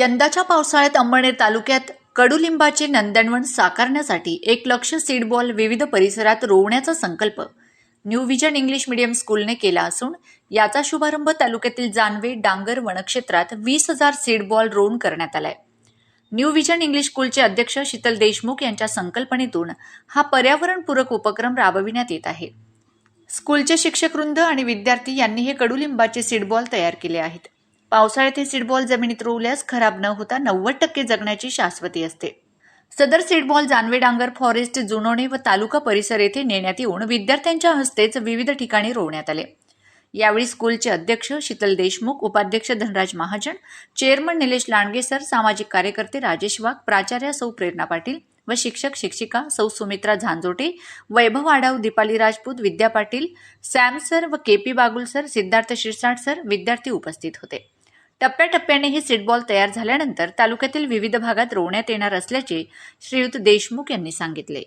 यंदाच्या पावसाळ्यात अंबरनेर तालुक्यात कडुलिंबाचे नंदनवन साकारण्यासाठी एक लक्ष सीडबॉल विविध परिसरात रोवण्याचा संकल्प न्यू विजन इंग्लिश मीडियम स्कूलने केला असून याचा शुभारंभ तालुक्यातील जानवे डांगर वनक्षेत्रात वीस हजार सीडबॉल रोवून करण्यात आलाय. न्यू विजन इंग्लिश स्कूलचे अध्यक्ष शीतल देशमुख यांच्या संकल्पनेतून हा पर्यावरणपूरक उपक्रम राबविण्यात येत आहे. स्कूलचे शिक्षकवृंद आणि विद्यार्थी यांनी हे कडुलिंबाचे सीडबॉल तयार केले आहेत. पावसाळ्यात हे सीडबॉल जमिनीत रोवल्यास खराब न होता नव्वद टक्के जगण्याची शाश्वती असते. सदर सीडबॉल जानवे डांगर फॉरेस्ट जुनोणे व तालुका परिसर येथे नेण्यात येऊन विद्यार्थ्यांच्या हस्तेच विविध ठिकाणी रोवण्यात आले. यावेळी स्कूलचे अध्यक्ष शीतल देशमुख उपाध्यक्ष धनराज महाजन चेअरमन निलेश लांडगे सर सामाजिक कार्यकर्ते राजेश वाघ प्राचार्या सौ प्रेरणा पाटील व शिक्षक शिक्षिका सौ सुमित्रा झांजोटे वैभव आडाव दीपाली राजपूत विद्या पाटील सॅम सर व K P Bagul sir Siddharth Shirsat sir विद्यार्थी उपस्थित होते. टप्प्याटप्प्याने हे सीडबॉल तयार झाल्यानंतर तालुक्यातील विविध भागात रोवण्यात येणार असल्याचे श्रीयुत देशमुख यांनी सांगितले.